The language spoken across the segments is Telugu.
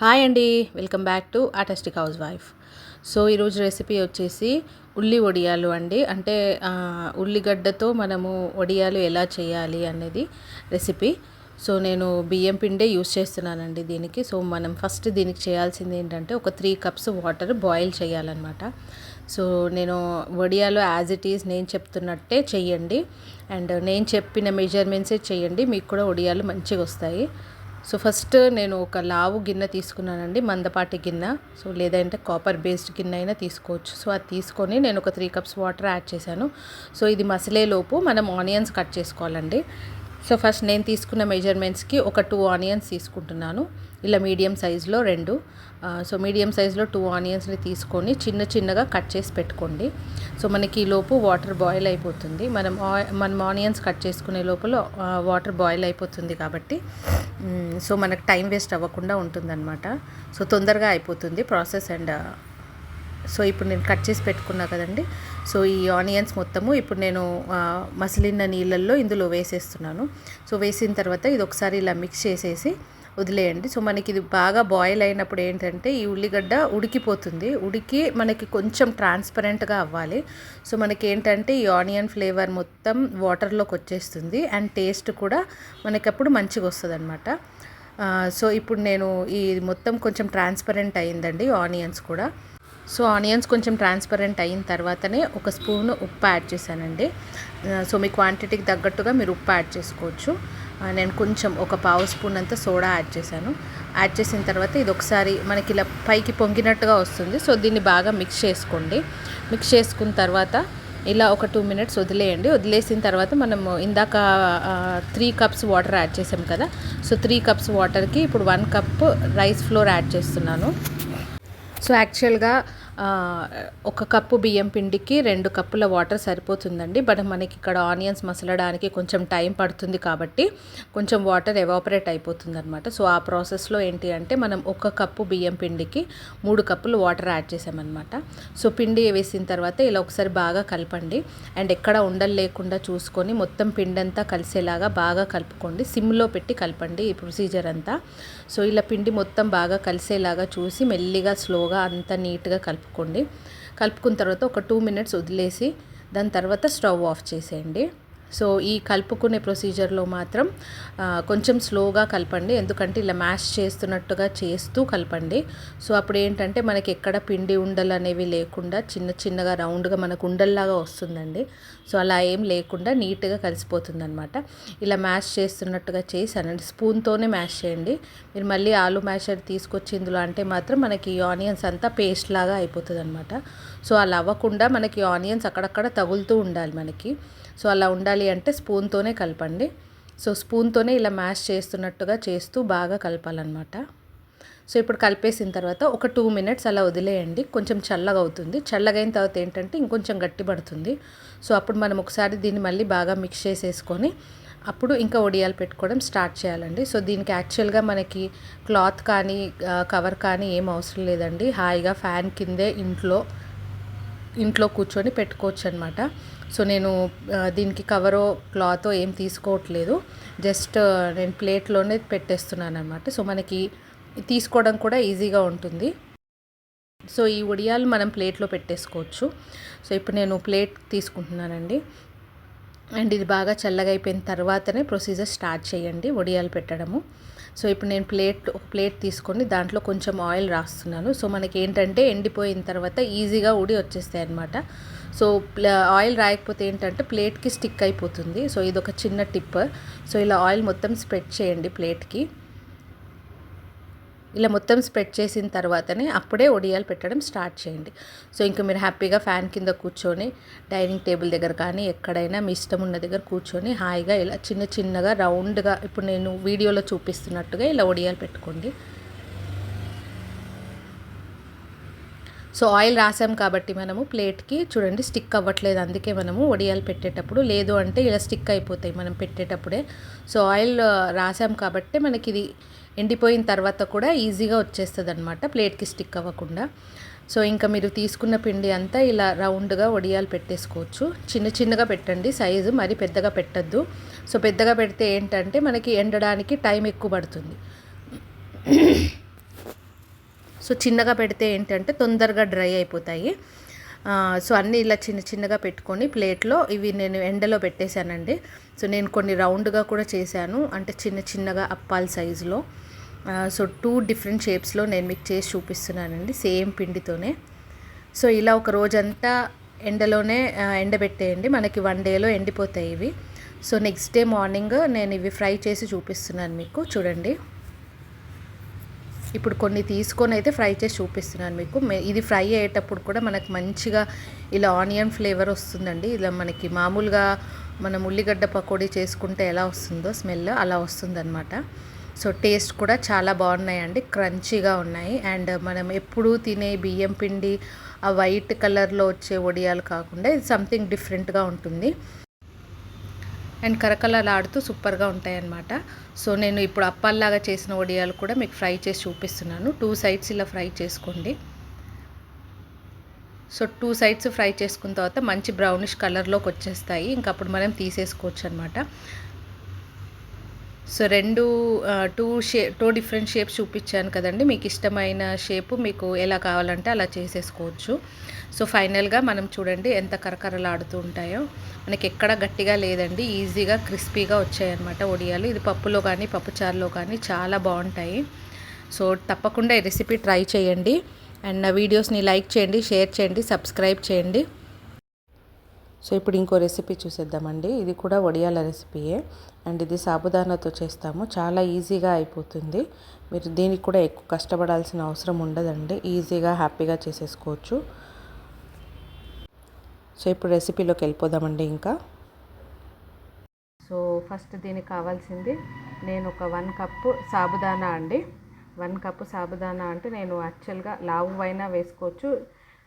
హాయ్ అండి వెల్కమ్ బ్యాక్ టు ఆటాస్టిక్ హౌస్ వైఫ్. సో ఈరోజు రెసిపీ వచ్చేసి ఉల్లి వడియాలు అండి. అంటే ఉల్లిగడ్డతో మనము వడియాలు ఎలా చేయాలి అనేది రెసిపీ. సో నేను బియ్యం పిండే యూస్ చేస్తున్నానండి దీనికి. సో మనం ఫస్ట్ దీనికి చేయాల్సింది ఏంటంటే ఒక త్రీ కప్స్ వాటర్ బాయిల్ చేయాలన్నమాట. సో నేను వడియాలు యాజ్ ఇట్ ఈజ్ నేను చెప్తున్నట్టే చెయ్యండి అండ్ నేను చెప్పిన మెజర్మెంట్సే చేయండి. మీకు కూడా వడియాలు మంచిగా వస్తాయి. సో ఫస్ట్ నేను ఒక లావు గిన్నె తీసుకున్నానండి మందపాటి గిన్నె. సో లేదంటే కాపర్ బేస్డ్ గిన్నె అయినా తీసుకోవచ్చు. సో అది తీసుకొని నేను ఒక త్రీ కప్స్ వాటర్ యాడ్ చేశాను. సో ఇది మసలేలోపు మనం ఆనియన్స్ కట్ చేసుకోవాలండి. సో ఫస్ట్ నేను తీసుకున్న మెజర్మెంట్స్కి ఒక టూ ఆనియన్స్ తీసుకుంటున్నాను. ఇలా మీడియం సైజులో రెండు. సో మీడియం సైజులో టూ ఆనియన్స్ని తీసుకొని చిన్న చిన్నగా కట్ చేసి పెట్టుకోండి. సో మనకి ఈ లోపు వాటర్ బాయిల్ అయిపోతుంది. మనం మనం ఆనియన్స్ కట్ చేసుకునే లోపల వాటర్ బాయిల్ అయిపోతుంది కాబట్టి సో మనకు టైం వేస్ట్ అవ్వకుండా ఉంటుందన్నమాట. సో తొందరగా అయిపోతుంది ప్రాసెస్ అండ్ సో ఇప్పుడు నేను కట్ చేసి పెట్టుకున్నా కదండి. సో ఈ ఆనియన్స్ మొత్తము ఇప్పుడు నేను ఆ, మసిలిన నీళ్ళల్లో ఇందులో వేసేస్తున్నాను. సో వేసిన తర్వాత ఇది ఒకసారి ఇలా మిక్స్ చేసేసి వదిలేయండి. సో మనకి ఇది బాగా బాయిల్ అయినప్పుడు ఏంటంటే ఈ ఉల్లిగడ్డ ఉడికిపోతుంది. ఉడికి మనకి కొంచెం ట్రాన్స్పరెంట్గా అవ్వాలి. సో మనకి ఏంటంటే ఈ ఆనియన్ ఫ్లేవర్ మొత్తం వాటర్లోకి వచ్చేస్తుంది అండ్ టేస్ట్ కూడా మనకి అప్పుడు మంచిగా వస్తుంది అనమాట సో ఇప్పుడు నేను ఈ మొత్తం కొంచెం ట్రాన్స్పరెంట్ అయిందండి ఆనియన్స్ కూడా. సో ఆనియన్స్ కొంచెం ట్రాన్స్పరెంట్ అయిన తర్వాతనే ఒక స్పూన్ ఉప్పు యాడ్ చేశానండి. సో మీ క్వాంటిటీకి తగ్గట్టుగా మీరు ఉప్పు యాడ్ చేసుకోవచ్చు. నేను కొంచెం ఒక పావు స్పూన్ అంతా సోడా యాడ్ చేశాను. యాడ్ చేసిన తర్వాత ఇది ఒకసారి మనకి ఇలా పైకి పొంగినట్టుగా వస్తుంది. సో దీన్ని బాగా మిక్స్ చేసుకోండి. మిక్స్ చేసుకున్న తర్వాత ఇలా ఒక టూ మినిట్స్ వదిలేయండి. వదిలేసిన తర్వాత మనము ఇందాక త్రీ కప్స్ వాటర్ యాడ్ చేసాం కదా. సో త్రీ కప్స్ వాటర్కి ఇప్పుడు one cup rice flour add చేస్తున్నాను. సో యాక్చువల్గా ఒక కప్పు బియ్యం పిండికి రెండు కప్పుల వాటర్ సరిపోతుందండి. బట్ మనకి ఇక్కడ ఆనియన్స్ మసలడానికి కొంచెం టైం పడుతుంది కాబట్టి కొంచెం వాటర్ ఎవాపరేట్ అయిపోతుంది అనమాట సో ఆ ప్రాసెస్లో ఏంటి అంటే మనం ఒక కప్పు బియ్యం పిండికి మూడు కప్పులు వాటర్ యాడ్ చేసామన్నమాట. సో పిండి వేసిన తర్వాత ఇలా ఒకసారి బాగా కలపండి. అండ్ ఎక్కడ ఉండలు లేకుండా చూసుకొని మొత్తం పిండి అంతా కలిసేలాగా బాగా కలుపుకోండి. సిమ్లో పెట్టి కలపండి ఈ ప్రొసీజర్ అంతా. సో ఇలా పిండి మొత్తం బాగా కలిసేలాగా చూసి మెల్లిగా స్లోగా అంత నీట్గా కలుపుకోండి. కలుపుకున్న తర్వాత ఒక టూ మినిట్స్ వదిలేసి దాని తర్వాత స్టవ్ ఆఫ్ చేసేయండి. సో ఈ కలుపుకునే ప్రొసీజర్లో మాత్రం కొంచెం స్లోగా కలపండి. ఎందుకంటే ఇలా మ్యాష్ చేస్తున్నట్టుగా చేస్తూ కలపండి. సో అప్పుడు ఏంటంటే మనకి ఎక్కడ పిండి ఉండలు అనేవి లేకుండా చిన్న చిన్నగా రౌండ్గా మనకు ఉండల్లాగా వస్తుందండి. సో అలా ఏం లేకుండా నీట్గా కలిసిపోతుంది అనమాట ఇలా మ్యాష్ చేస్తున్నట్టుగా చేసానండి స్పూన్తోనే మ్యాష్ చేయండి. మీరు మళ్ళీ ఆలు మ్యాషర్ తీసుకొచ్చి ఇందులో అంటే మాత్రం మనకి ఆనియన్స్ అంతా పేస్ట్ లాగా అయిపోతుంది అనమాట సో అలా అవ్వకుండా మనకి ఆనియన్స్ అక్కడక్కడ తగులుతూ ఉండాలి మనకి. సో అలా ఉండాలి అంటే స్పూన్తోనే కలపండి. సో స్పూన్తోనే ఇలా మ్యాష్ చేస్తున్నట్టుగా చేస్తూ బాగా కలపాలన్నమాట. సో ఇప్పుడు కలిపేసిన తర్వాత ఒక టూ మినిట్స్ అలా వదిలేయండి. కొంచెం చల్లగా అవుతుంది. చల్లగైన తర్వాత ఏంటంటే ఇంకొంచెం గట్టి పడుతుంది. సో అప్పుడు మనం ఒకసారి దీన్ని మళ్ళీ బాగా మిక్స్ చేసేసుకొని అప్పుడు ఇంకా వడియాలు పెట్టుకోవడం స్టార్ట్ చేయాలండి. సో దీనికి యాక్చువల్గా మనకి క్లాత్ కానీ కవర్ కానీ ఏం అవసరం లేదండి. హాయిగా ఫ్యాన్ కిందే ఇంట్లో ఇంట్లో కూర్చొని పెట్టుకోవచ్చు అనమాట సో నేను దీనికి కవరో క్లాతో ఏం తీసుకోవట్లేదు. జస్ట్ నేను ప్లేట్లోనే పెట్టేస్తున్నాను అనమాట సో మనకి తీసుకోవడం కూడా ఈజీగా ఉంటుంది. సో ఈ ఉడియాలు మనం ప్లేట్లో పెట్టేసుకోవచ్చు. సో ఇప్పుడు నేను ప్లేట్ తీసుకుంటున్నానండి. అండ్ ఇది బాగా చల్లగా అయిపోయిన తర్వాతనే ప్రొసీజర్ స్టార్ట్ చేయండి వడియాలు పెట్టడము. సో ఇప్పుడు నేను ప్లేట్ ఒక ప్లేట్ తీసుకొని దాంట్లో కొంచెం ఆయిల్ రాస్తున్నాను. సో మనకి ఏంటంటే ఎండిపోయిన తర్వాత ఈజీగా ఉడి వచ్చేస్తాయి అనమాట సో ఆయిల్ రాయకపోతే ఏంటంటే ప్లేట్కి స్టిక్ అయిపోతుంది. సో ఇది ఒక చిన్న టిప్. సో ఇలా ఆయిల్ మొత్తం స్ప్రెడ్ చేయండి ప్లేట్కి. ఇలా మొత్తం స్ప్రెడ్ చేసిన తర్వాతనే అప్పుడే ఒడియాలు పెట్టడం స్టార్ట్ చేయండి. సో ఇంకా మీరు హ్యాపీగా ఫ్యాన్ కింద కూర్చొని డైనింగ్ టేబుల్ దగ్గర కానీ ఎక్కడైనా మీ ఇష్టం ఉన్న దగ్గర కూర్చొని హాయిగా ఇలా చిన్న చిన్నగా రౌండ్గా ఇప్పుడు నేను వీడియోలో చూపిస్తున్నట్టుగా ఇలా ఒడియాలు పెట్టుకోండి. సో ఆయిల్ రాసాం కాబట్టి మనము ప్లేట్కి చూడండి స్టిక్ అవ్వట్లేదు. అందుకే మనము వడియాలు పెట్టేటప్పుడు లేదు అంటే ఇలా స్టిక్ అయిపోతాయి మనం పెట్టేటప్పుడే. సో ఆయిల్ రాసాం కాబట్టి మనకి ఇది ఎండిపోయిన తర్వాత కూడా ఈజీగా వచ్చేస్తుంది అనమాట ప్లేట్కి స్టిక్ అవ్వకుండా. సో ఇంకా మీరు తీసుకున్న పిండి అంతా ఇలా రౌండ్గా వడియాలు పెట్టేసుకోవచ్చు. చిన్న చిన్నగా పెట్టండి. సైజు మరి పెద్దగా పెట్టద్దు. సో పెద్దగా పెడితే ఏంటంటే మనకి ఎండడానికి టైం ఎక్కువ పడుతుంది. సో చిన్నగా పెడితే ఏంటంటే తొందరగా డ్రై అయిపోతాయి. సో అన్నీ ఇలా చిన్న చిన్నగా పెట్టుకొని ప్లేట్లో ఇవి నేను ఎండలో పెట్టేశానండి. సో నేను కొన్ని రౌండ్గా కూడా చేశాను. అంటే చిన్న చిన్నగా అప్పాల సైజులో. సో టూ డిఫరెంట్ షేప్స్లో నేను మీకు చేసి చూపిస్తున్నానండి సేమ్ పిండితోనే. సో ఇలా ఒక రోజంతా ఎండలోనే ఎండబెట్టేయండి. మనకి వన్ డేలో ఎండిపోతాయి ఇవి. సో నెక్స్ట్ డే మార్నింగ్ నేను ఇవి ఫ్రై చేసి చూపిస్తున్నాను మీకు. చూడండి. ఇప్పుడు కొన్ని తీసుకొని అయితే ఫ్రై చేసి చూపిస్తున్నాను మీకు. ఇది ఫ్రై అయ్యేటప్పుడు కూడా మనకు మంచిగా ఇలా ఆనియన్ ఫ్లేవర్ వస్తుందండి. ఇలా మనకి మామూలుగా మనం ఉల్లిగడ్డ పకోడీ చేసుకుంటే ఎలా వస్తుందో స్మెల్ అలా వస్తుందన్నమాట. సో టేస్ట్ కూడా చాలా బాగున్నాయండి క్రంచీగా ఉన్నాయి. అండ్ మనం ఎప్పుడూ తినే బియ్యం పిండి ఆ వైట్ కలర్లో వచ్చే వడియాలు కాకుండా ఇది సంథింగ్ డిఫరెంట్గా ఉంటుంది. అండ్ కరకలలాడుతూ సూపర్గా ఉంటాయన్నమాట. సో నేను ఇప్పుడు అప్పాల్లాగా చేసిన వడియాలు కూడా మీకు ఫ్రై చేసి చూపిస్తున్నాను. టూ సైడ్స్ ఇలా ఫ్రై చేసుకోండి. సో టూ సైడ్స్ ఫ్రై చేసుకున్న తర్వాత మంచి బ్రౌనిష్ కలర్లోకి వచ్చేస్తాయి. ఇంకప్పుడు మనం తీసేసుకోవచ్చు అనమాట సో రెండు టూ షే టూ డిఫరెంట్ షేప్స్ చూపించాను కదండి. మీకు ఇష్టమైన షేపు మీకు ఎలా కావాలంటే అలా చేసేసుకోవచ్చు. సో ఫైనల్గా మనం చూడండి ఎంత కరకరలాడుతూ ఉంటాయో. మనకి ఎక్కడ గట్టిగా లేదండి. ఈజీగా క్రిస్పీగా వచ్చాయన్నమాట ఒడియాలు. ఇది పప్పులో కానీ పప్పుచారులో కానీ చాలా బాగుంటాయి. సో తప్పకుండా ఈ రెసిపీ ట్రై చేయండి. అండ్ నా వీడియోస్ని లైక్ చేయండి షేర్ చేయండి సబ్స్క్రైబ్ చేయండి. సో ఇప్పుడు ఇంకో రెసిపీ చూసేద్దామండి. ఇది కూడా వడియాల రెసిపీయే. అండ్ ఇది సాబుదానాతో చేస్తాము. చాలా ఈజీగా అయిపోతుంది. మీరు దీనికి కూడా ఎక్కువ కష్టపడాల్సిన అవసరం ఉండదండి. ఈజీగా హ్యాపీగా చేసేసుకోవచ్చు. సో ఇప్పుడు రెసిపీలోకి వెళ్ళిపోదామండి ఇంకా. సో ఫస్ట్ దీనికి కావాల్సింది నేను ఒక వన్ కప్పు సాబుదానా అండి. వన్ కప్పు సాబుదానా అంటే నేను యాక్చువల్గా లావు అయినా వేసుకోవచ్చు.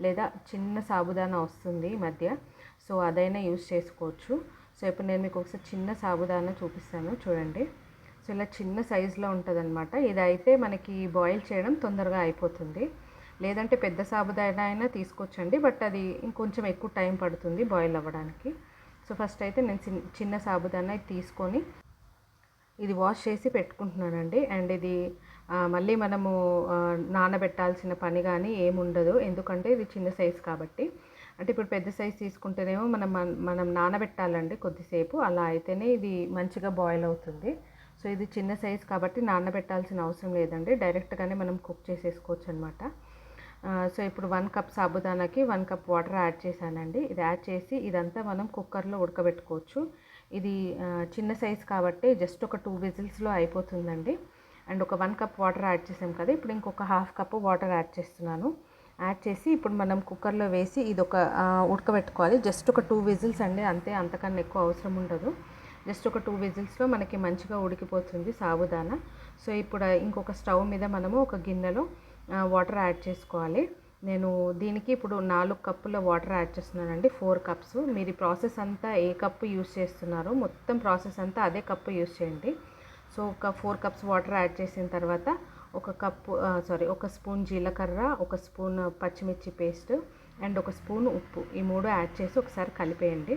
లేదా చిన్న సాబుదానా వస్తుంది ఈ మధ్య. సో అదైనా యూస్ చేసుకోవచ్చు. సో ఇప్పుడు నేను మీకు ఒకసారి చిన్న సాబుదానా చూపిస్తాను. చూడండి. సో ఇలా చిన్న సైజులో ఉంటుందన్నమాట. ఇది అయితే మనకి బాయిల్ చేయడం తొందరగా అయిపోతుంది. లేదంటే పెద్ద సాబుదానా అయినా తీసుకోవచ్చండి. బట్ అది ఇంకొంచెం ఎక్కువ టైం పడుతుంది బాయిల్ అవ్వడానికి. సో ఫస్ట్ అయితే నేను చిన్న చిన్న సాబుదానా తీసుకొని ఇది వాష్ చేసి పెట్టుకుంటున్నానండి. అండ్ ఇది మళ్ళీ మనము నానబెట్టాల్సిన పని కానీ ఏముండదు. ఎందుకంటే ఇది చిన్న సైజ్ కాబట్టి. అంటే ఇప్పుడు పెద్ద సైజ్ తీసుకుంటేనేమో మనం మన- మనం నానబెట్టాలండి కొద్దిసేపు. అలా అయితేనే ఇది మంచిగా బాయిల్ అవుతుంది. సో ఇది చిన్న సైజ్ కాబట్టి నానబెట్టాల్సిన అవసరం లేదండి. డైరెక్ట్గానే మనం కుక్ చేసేసుకోవచ్చు అనమాట సో ఇప్పుడు వన్ కప్ సాబుదానాకి వన్ కప్ వాటర్ యాడ్ చేశానండి. ఇది యాడ్ చేసి ఇదంతా మనం కుక్కర్లో ఉడకబెట్టుకోవచ్చు. ఇది చిన్న సైజ్ కాబట్టి జస్ట్ ఒక టూ విజిల్స్లో అయిపోతుందండి. అండ్ ఒక వన్ కప్ వాటర్ యాడ్ చేసాం కదా ఇప్పుడు ఇంకొక హాఫ్ కప్ వాటర్ యాడ్ చేస్తున్నాను. యాడ్ చేసి ఇప్పుడు మనం కుక్కర్లో వేసి ఇది ఒక ఉడకబెట్టుకోవాలి. జస్ట్ ఒక టూ విజిల్స్ అండి అంతే అంతకన్నా ఎక్కువ అవసరం ఉండదు. జస్ట్ ఒక టూ విజిల్స్లో మనకి మంచిగా ఉడికిపోతుంది సాబుదానా. సో ఇప్పుడు ఇంకొక స్టవ్ మీద మనము ఒక గిన్నెలో వాటర్ యాడ్ చేసుకోవాలి. నేను దీనికి ఇప్పుడు నాలుగు కప్పుల వాటర్ యాడ్ చేస్తున్నానండి ఫోర్ కప్స్. మీరు ప్రాసెస్ అంతా ఏ కప్పు యూస్ చేస్తున్నారో మొత్తం ప్రాసెస్ అంతా అదే కప్పు యూస్ చేయండి. సో ఒక ఫోర్ కప్స్ వాటర్ యాడ్ చేసిన తర్వాత ఒక కప్పు సారీ ఒక స్పూన్ జీలకర్ర ఒక స్పూన్ పచ్చిమిర్చి పేస్ట్ అండ్ ఒక స్పూన్ ఉప్పు. ఈ మూడు యాడ్ చేసి ఒకసారి కలిపేయండి.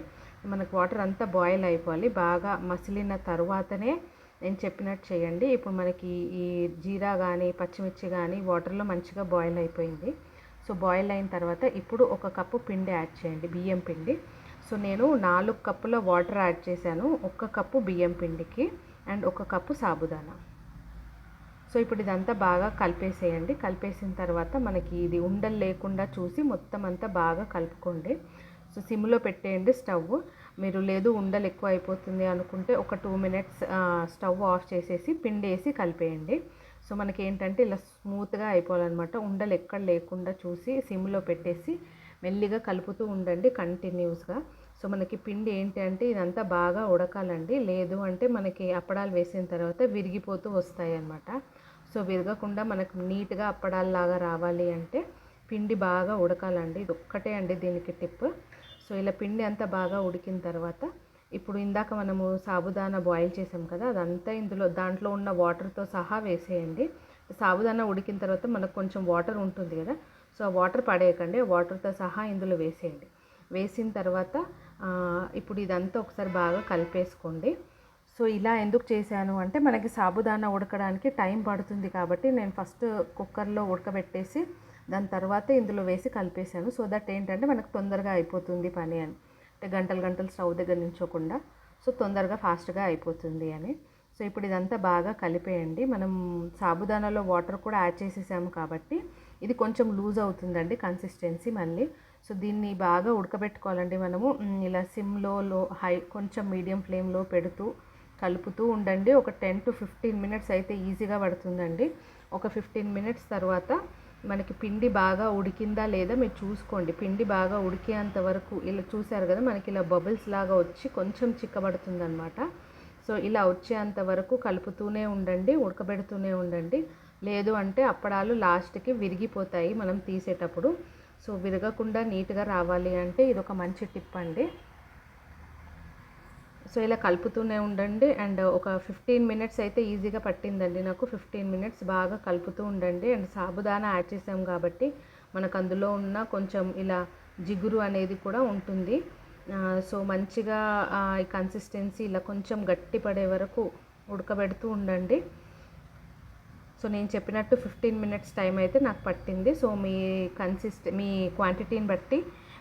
మనకు వాటర్ అంతా బాయిల్ అయిపోవాలి. బాగా మసిలిన తర్వాతనే నేను చెప్పినట్టు చేయండి. ఇప్పుడు మనకి ఈ జీరా కానీ పచ్చిమిర్చి కానీ వాటర్లో మంచిగా బాయిల్ అయిపోయింది. సో బాయిల్ అయిన తర్వాత ఇప్పుడు ఒక కప్పు పిండి యాడ్ చేయండి. బియ్యం పిండి. సో నేను నాలుగు కప్పుల వాటర్ యాడ్ చేశాను. ఒక్క కప్పు బియ్యం పిండికి. అండ్ ఒక కప్పు సాబుదానా. సో ఇప్పుడు ఇదంతా బాగా కలిపేసేయండి. కలిపేసిన తర్వాత మనకి ఇది ఉండలు లేకుండా చూసి మొత్తం అంతా బాగా కలుపుకోండి. సో సిమ్లో పెట్టేయండి స్టవ్. మీరు లేదు ఉండలు ఎక్కువ అయిపోతుంది అనుకుంటే ఒక టూ మినిట్స్ స్టవ్ ఆఫ్ చేసేసి పిండి వేసి కలిపేయండి. సో మనకి ఏంటంటే ఇలా స్మూత్గా అయిపోవాలన్నమాట. ఉండలు ఎక్కడ లేకుండా చూసి సిమ్లో పెట్టేసి మెల్లిగా కలుపుతూ ఉండండి కంటిన్యూస్గా. సో మనకి పిండి ఏంటి అంటే ఇదంతా బాగా ఉడకాలండి. లేదు అంటే మనకి అప్పడాలు వేసిన తర్వాత విరిగిపోతూ వస్తాయి అన్నమాట సో విరగకుండా మనకు నీట్గా అప్పడాలలాగా రావాలి అంటే పిండి బాగా ఉడకాలండి. ఇది ఒక్కటే అండి దీనికి టిప్. సో ఇలా పిండి అంతా బాగా ఉడికిన తర్వాత ఇప్పుడు ఇందాక మనము సాబుదానా బాయిల్ చేసాం కదా అదంతా ఇందులో దాంట్లో ఉన్న వాటర్తో సహా వేసేయండి. సాబుదానా ఉడికిన తర్వాత మనకు కొంచెం వాటర్ ఉంటుంది కదా సో ఆ వాటర్ పడేయకండి. వాటర్తో సహా ఇందులో వేసేయండి. వేసిన తర్వాత ఇప్పుడు ఇదంతా ఒకసారి బాగా కలిపేసుకోండి. సో ఇలా ఎందుకు చేశాను అంటే మనకి సాబుదానా ఉడకడానికి టైం పడుతుంది కాబట్టి నేను ఫస్ట్ కుక్కర్లో ఉడకబెట్టేసి దాని తర్వాత ఇందులో వేసి కలిపేశాను. సో దట్ ఏంటంటే మనకు తొందరగా అయిపోతుంది పని అని. అంటే గంటలు గంటలు స్టవ్ దగ్గర నించోకుండా. సో తొందరగా ఫాస్ట్గా అయిపోతుంది అని. సో ఇప్పుడు ఇదంతా బాగా కలిపేయండి. మనం సాబుదానాలో వాటర్ కూడా యాడ్ చేసేసాము కాబట్టి ఇది కొంచెం లూజ్ అవుతుందండి కన్సిస్టెన్సీ మళ్ళీ. సో దీన్ని బాగా ఉడకబెట్టుకోవాలండి మనము. ఇలా సిమ్లో లో హై కొంచెం మీడియం ఫ్లేమ్లో పెడుతూ కలుపుతూ ఉండండి. ఒక టెన్ టు ఫిఫ్టీన్ మినిట్స్ అయితే ఈజీగా పడుతుందండి. ఒక ఫిఫ్టీన్ మినిట్స్ తర్వాత మనకి పిండి బాగా ఉడికిందా లేదా మీరు చూసుకోండి. పిండి బాగా ఉడికేంత వరకు ఇలా చూసారు కదా మనకి ఇలా బబుల్స్ లాగా వచ్చి కొంచెం చిక్కబడుతుందనమాట సో ఇలా వచ్చేంత వరకు కలుపుతూనే ఉండండి ఉడకబెడుతూనే ఉండండి. లేదు అంటే అప్పడాలు లాస్ట్కి విరిగిపోతాయి మనం తీసేటప్పుడు. సో విరగకుండా నీట్గా రావాలి అంటే ఇది ఒక మంచి టిప్ అండి. సో ఇలా కలుపుతూనే ఉండండి అండ్ ఒక ఫిఫ్టీన్ మినిట్స్ అయితే ఈజీగా పట్టిందండి నాకు. ఫిఫ్టీన్ మినిట్స్ బాగా కలుపుతూ ఉండండి అండ్ సాబుదానా యాడ్ చేసాం కాబట్టి మనకు అందులో ఉన్న కొంచెం ఇలా జిగురు అనేది కూడా ఉంటుంది. సో మంచిగా ఈ కన్సిస్టెన్సీ ఇలా కొంచెం గట్టి పడే వరకు ఉడకబెడుతూ ఉండండి. సో నేను చెప్పినట్టు ఫిఫ్టీన్ మినిట్స్ టైం అయితే నాకు పట్టింది. సో మీ కన్సిస్ట్ మీ క్వాంటిటీని బట్టి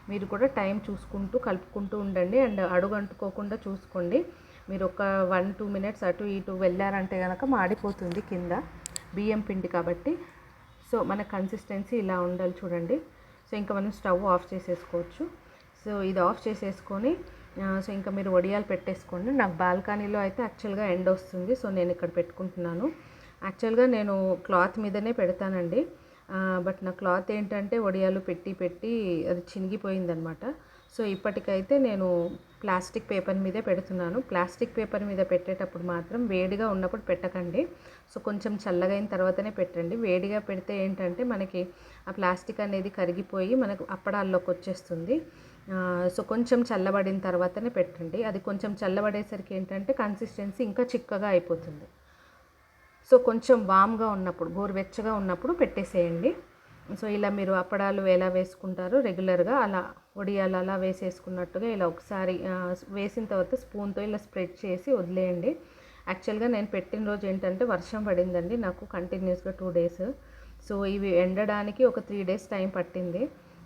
మీరు కూడా టైం చూసుకుంటూ కలుపుకుంటూ ఉండండి. అండ్ అడుగు అంటుకోకుండా చూసుకోండి. మీరు ఒక వన్ టూ మినిట్స్ అటు ఇటు వెళ్ళారంటే కనుక మాడిపోతుంది కింద బియ్యం పిండి కాబట్టి. సో మన కన్సిస్టెన్సీ ఇలా ఉండాలి చూడండి. సో ఇంకా మనం స్టవ్ ఆఫ్ చేసేసుకోవచ్చు. సో ఇది ఆఫ్ చేసేసుకొని సో ఇంకా మీరు వడియాలు పెట్టేసుకోండి. నాకు బాల్కనీలో అయితే యాక్చువల్గా ఎండ్ వస్తుంది. సో నేను ఇక్కడ పెట్టుకుంటున్నాను. యాక్చువల్గా నేను క్లాత్ మీదనే పెడతానండి. బట్ నా క్లాత్ ఏంటంటే వడియాలు పెట్టి పెట్టి అది చినిగిపోయిందనమాట. సో ఇప్పటికైతే నేను ప్లాస్టిక్ పేపర్ మీదే పెడుతున్నాను. ప్లాస్టిక్ పేపర్ మీద పెట్టేటప్పుడు మాత్రం వేడిగా ఉన్నప్పుడు పెట్టకండి. సో కొంచెం చల్లగా అయిన తర్వాతనే పెట్టండి. వేడిగా పెడితే ఏంటంటే మనకి ఆ ప్లాస్టిక్ అనేది కరిగిపోయి మనకు అప్పడాల్లోకి వచ్చేస్తుంది. సో కొంచెం చల్లబడిన తర్వాతనే పెట్టండి. అది కొంచెం చల్లబడేసరికి ఏంటంటే కన్సిస్టెన్సీ ఇంకా చిక్కగా అయిపోతుంది. సో కొంచెం వామ్గా ఉన్నప్పుడు గోరువెచ్చగా ఉన్నప్పుడు పెట్టేసేయండి. సో ఇలా మీరు అప్పడాలు ఎలా వేసుకుంటారో రెగ్యులర్గా అలా వడియాలు అలా వేసేసుకున్నట్టుగా ఇలా ఒకసారి వేసిన తర్వాత స్పూన్తో ఇలా స్ప్రెడ్ చేసి వదిలేయండి. యాక్చువల్గా నేను పెట్టిన రోజు ఏంటంటే వర్షం పడిందండి. నాకు కంటిన్యూస్గా టూ డేస్. సో ఇవి ఎండడానికి ఒక త్రీ డేస్ టైం పట్టింది.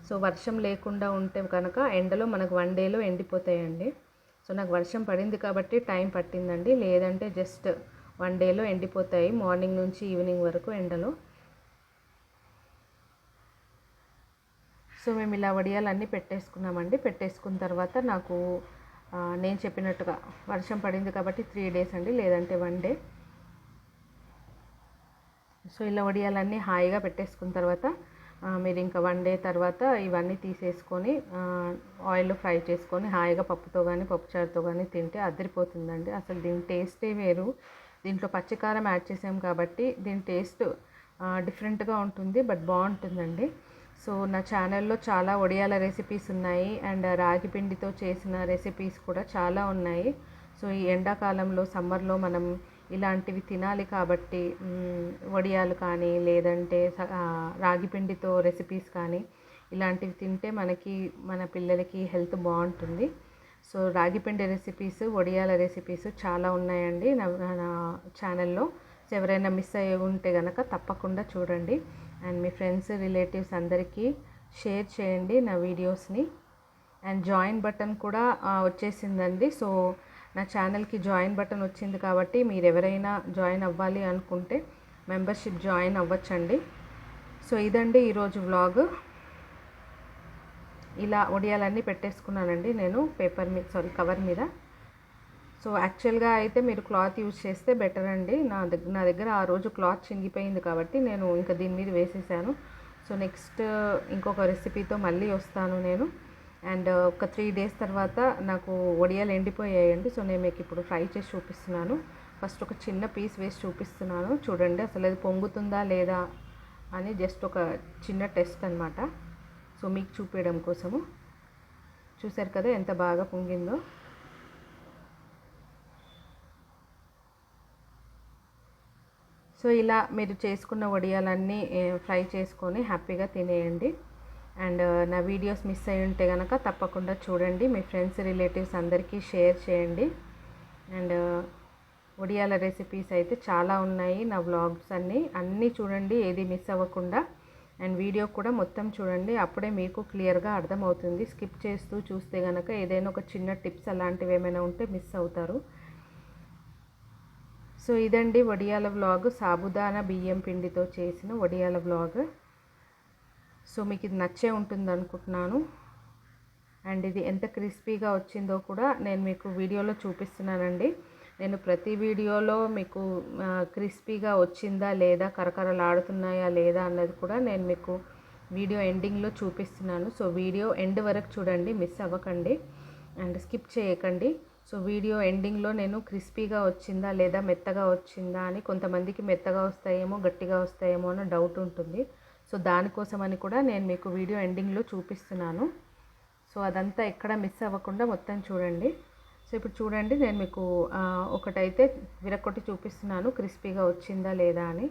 సో వర్షం లేకుండా ఉంటే కనుక ఎండలో మనకు వన్ డేలో ఎండిపోతాయండి. సో నాకు వర్షం పడింది కాబట్టి టైం పట్టిందండి. లేదంటే జస్ట్ వన్ డేలో ఎండిపోతాయి. మార్నింగ్ నుంచి ఈవినింగ్ వరకు ఎండలో. సో మేము ఇలా వడియాలన్నీ పెట్టేసుకున్నామండి. పెట్టేసుకున్న తర్వాత నాకు నేను చెప్పినట్టుగా వర్షం పడింది కాబట్టి త్రీ డేస్ అండి లేదంటే వన్ డే సో ఇలా వడియాలన్నీ హాయిగా పెట్టేసుకున్న తర్వాత మీరు ఇంకా వన్ డే తర్వాత ఇవన్నీ తీసేసుకొని ఆయిల్లో ఫ్రై చేసుకొని హాయిగా పప్పుతో కానీ పప్పుచారుతో కానీ తింటే అదిరిపోతుందండి. అసలు దీని టేస్టే వేరు. దీంట్లో పచ్చికారం యాడ్ చేసాం కాబట్టి దీని టేస్ట్ డిఫరెంట్గా ఉంటుంది బట్ బాగుంటుందండి. సో నా ఛానల్లో చాలా వడియాల రెసిపీస్ ఉన్నాయి అండ్ రాగి పిండితో చేసిన రెసిపీస్ కూడా చాలా ఉన్నాయి. సో ఈ ఎండాకాలంలో సమ్మర్లో మనం ఇలాంటివి తినాలి కాబట్టి వడియాలు కానీ లేదంటే రాగి పిండితో రెసిపీస్ కానీ ఇలాంటివి తింటే మనకి మన పిల్లలకి హెల్త్ బాగుంటుంది. సో రాగి పిండి రెసిపీస్ వడియాల రెసిపీస్ చాలా ఉన్నాయండి నా నా ఛానల్లో సో ఎవరైనా మిస్ అయ్యి ఉంటే కనుక తప్పకుండా చూడండి. అండ్ మీ ఫ్రెండ్స్ రిలేటివ్స్ అందరికీ షేర్ చేయండి నా వీడియోస్ని అండ్ జాయిన్ బటన్ కూడా వచ్చేసిందండి. సో నా ఛానల్కి జాయిన్ బటన్ వచ్చింది కాబట్టి మీరు ఎవరైనా జాయిన్ అవ్వాలి అనుకుంటే మెంబర్షిప్ జాయిన్ అవ్వచ్చండి. సో ఇదండి ఈరోజు వ్లాగ్ ఇలా ఒడియాలన్నీ పెట్టేసుకున్నానండి నేను పేపర్ మీద సారీ కవర్ మీద. సో యాక్చువల్గా అయితే మీరు క్లాత్ యూజ్ చేస్తే బెటర్ అండి. నా దగ్గర నా దగ్గర ఆ రోజు క్లాత్ చినిగిపోయింది కాబట్టి నేను ఇంకా దీని మీద వేసేసాను. సో నెక్స్ట్ ఇంకొక రెసిపీతో మళ్ళీ వస్తాను నేను. అండ్ ఒక త్రీ డేస్ తర్వాత నాకు వడియాలు ఎండిపోయాయండి. సో నేను మీకు ఇప్పుడు ఫ్రై చేసి చూపిస్తున్నాను. ఫస్ట్ ఒక చిన్న పీస్ వేసి చూపిస్తున్నాను. చూడండి అసలు అది పొంగుతుందా లేదా అని జస్ట్ ఒక చిన్న టెస్ట్ అనమాట సో మీకు చూపించడం కోసము. చూసారు కదా ఎంత బాగా పొంగిందో. సో ఇలా మీరు చేసుకున్న వడియాలన్నీ ఫ్రై చేసుకొని హ్యాపీగా తినేయండి. అండ్ నా వీడియోస్ మిస్ అయి ఉంటే కనుక తప్పకుండా చూడండి. మీ ఫ్రెండ్స్ రిలేటివ్స్ అందరికీ షేర్ చేయండి. అండ్ వడియాల రెసిపీస్ అయితే చాలా ఉన్నాయి. నా వ్లాగ్స్ అన్నీ అన్నీ చూడండి. ఏది మిస్ అవ్వకుండా. అండ్ వీడియో కూడా మొత్తం చూడండి. అప్పుడే మీకు క్లియర్గా అర్థమవుతుంది. స్కిప్ చేస్తూ చూస్తే కనుక ఏదైనా ఒక చిన్న టిప్స్ అలాంటివి ఏమైనా ఉంటే మిస్ అవుతారు. సో ఇదండి వడియాల వ్లాగ్. సాబుదానా బియ్యం పిండితో చేసిన వడియాల వ్లాగ్. సో మీకు ఇది నచ్చే ఉంటుంది అనుకుంటున్నాను. అండ్ ఇది ఎంత క్రిస్పీగా వచ్చిందో కూడా నేను మీకు వీడియోలో చూపిస్తున్నానండి. నేను ప్రతి వీడియోలో మీకు క్రిస్పీగా వచ్చిందా లేదా కరకరలాడుతున్నాయా లేదా అన్నది కూడా నేను మీకు వీడియో ఎండింగ్లో చూపిస్తున్నాను. సో వీడియో ఎండ్ వరకు చూడండి మిస్ అవ్వకండి అండ్ స్కిప్ చేయకండి. సో వీడియో ఎండింగ్లో నేను క్రిస్పీగా వచ్చిందా లేదా మెత్తగా వచ్చిందా అని కొంతమందికి మెత్తగా వస్తాయేమో గట్టిగా వస్తాయేమో అని డౌట్ ఉంటుంది. సో దానికోసమని కూడా నేను మీకు వీడియో ఎండింగ్లో చూపిస్తున్నాను. సో అదంతా ఎక్కడ మిస్ అవ్వకుండా మొత్తం చూడండి. సో ఇప్పుడు చూడండి నేను మీకు ఒకటైతే విరక్కొట్టి చూపిస్తున్నాను. క్రిస్పీగా వచ్చిందా లేదా అని.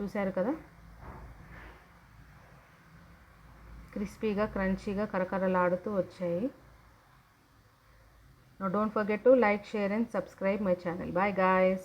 చూశారు కదా? క్రిస్పీగా క్రంచీగా కరకరలాడుతూ వచ్చాయి. No don't forget to like share and subscribe my channel bye guys